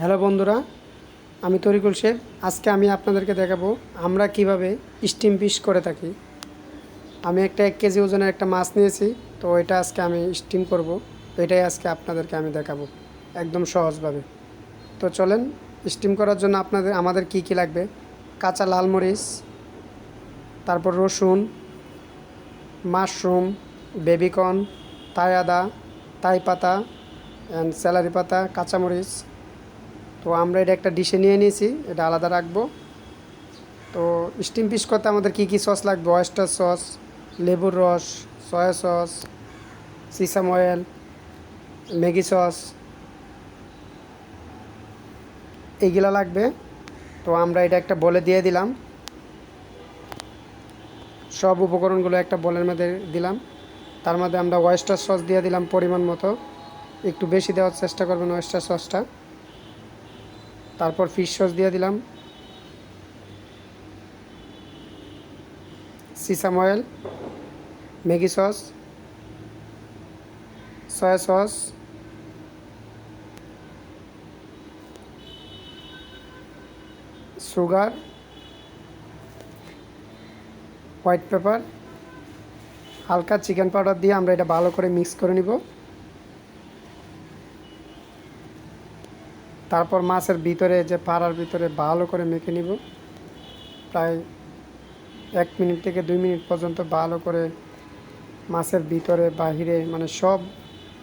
Hello বন্ধুরা, আমি তরিকুল শেখ। আজকে আমি আপনাদেরকে দেখাবো আমরা কীভাবে স্টিম ফিশ করে থাকি। আমি একটা এক কেজি ওজনের একটা মাছ নিয়েছি, তো এটা আজকে আমি স্টিম করব। এটাই আজকে আপনাদেরকে আমি দেখাবো, একদম সহজভাবে। তো চলেন, স্টিম করার জন্য আপনাদের, আমাদের কি কি লাগবে? কাঁচা লাল মরিচ, তারপর রসুন, মাশরুম, বেবিকর্ন, তাই আদা, তাই পাতা অ্যান্ড স্যালারি পাতা কাঁচামরিচ তো আমরা এটা একটা ডিশে নিয়ে নিয়েছি, এটা আলাদা রাখব। তো স্টিম পিস করতে আমাদের কী কী সস লাগবে? ওয়েস্টার সস, লেবুর রস, soya sauce, sesame oil, Maggi sauce, এইগুলা লাগবে। তো আমরা এটা একটা বলে দিয়ে দিলাম। সব উপকরণগুলো একটা বলের মধ্যে দিলাম। তার মধ্যে আমরা ওয়েস্টার সস দিয়ে দিলাম পরিমাণ মতো। একটু বেশি দেওয়ার চেষ্টা করবেন ওয়েস্টার সসটা। তারপর ফিশ সস দিয়ে দিলাম। Sesame oil Maggi sauce soya sauce sugar white pepper হালকা চিকেন পাউডার দিয়ে আমরা এটা ভালো করে মিক্স করে নিব। তারপর মাছের ভিতরে যে পাড়ার ভিতরে ভালো করে মেখে নিব। প্রায় এক মিনিট থেকে দুই মিনিট পর্যন্ত ভালো করে মাছের ভিতরে, বাহিরে মানে সব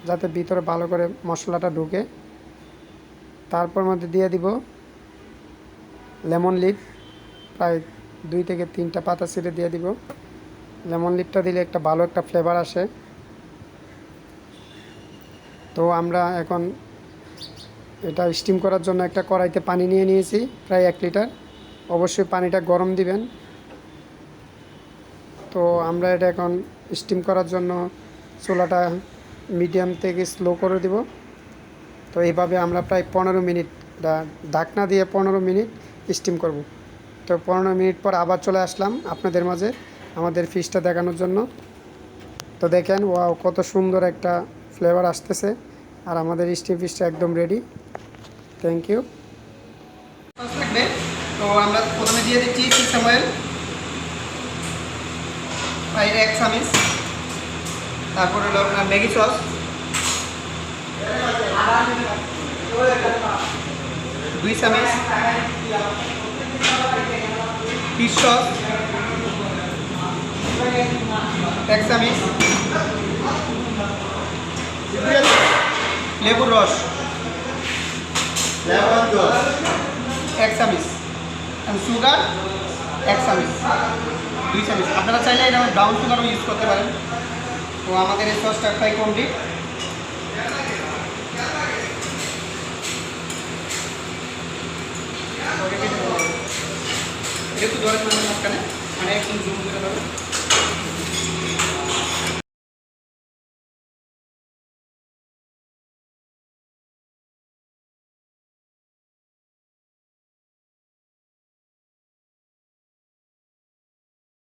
যাতে ভিতরে ভালো করে মশলাটা ঢুকে। তারপর মধ্যে দিয়ে দিব লেমন লিপ প্রায় দুই থেকে তিনটা পাতা ছিঁড়ে দিয়ে দিব। লেমন লিপটা দিলে একটা ভালো একটা ফ্লেভার আসে। তো আমরা এখন এটা স্টিম করার জন্য একটা কড়াইতে পানি নিয়ে নিয়েছি, প্রায় এক লিটার। অবশ্যই পানিটা গরম দিবেন। তো আমরা এটা এখন স্টিম করার জন্য চুলাটা মিডিয়াম থেকে স্লো করে দিব। তো এইভাবে আমরা প্রায় পনেরো মিনিট ঢাকনা দিয়ে পনেরো মিনিট স্টিম করব। তো পনেরো মিনিট পর আবার চলে আসলাম আপনাদের মাঝে আমাদের ফিশটা দেখানোর জন্য। তো দেখেন, ওয়াও, কত সুন্দর একটা ফ্লেভার আসতেছে। আর আমাদের স্টিম ফিশটা একদম রেডি থ্যাংক ইউ তো আমরা প্রথমে দিয়ে দিচ্ছি সিসাম অয়েল প্রায় এক চামিচ তারপর হলো আপনার ম্যাগি সস। দুই চামিচ ফিশ সস। এক চামিচ লেবুর রস। এক চামিচ। সুগার এক চামিচ। দুই চামিচ। আপনারা চাইলে এটা ব্রাউন সুগারও ইউজ করতে পারেন। তো আমাদের এই সসটা ফ্রাই কমপ্লিট একটু জোরে মাঝখানে। মানে একদম জুম করে দেবো।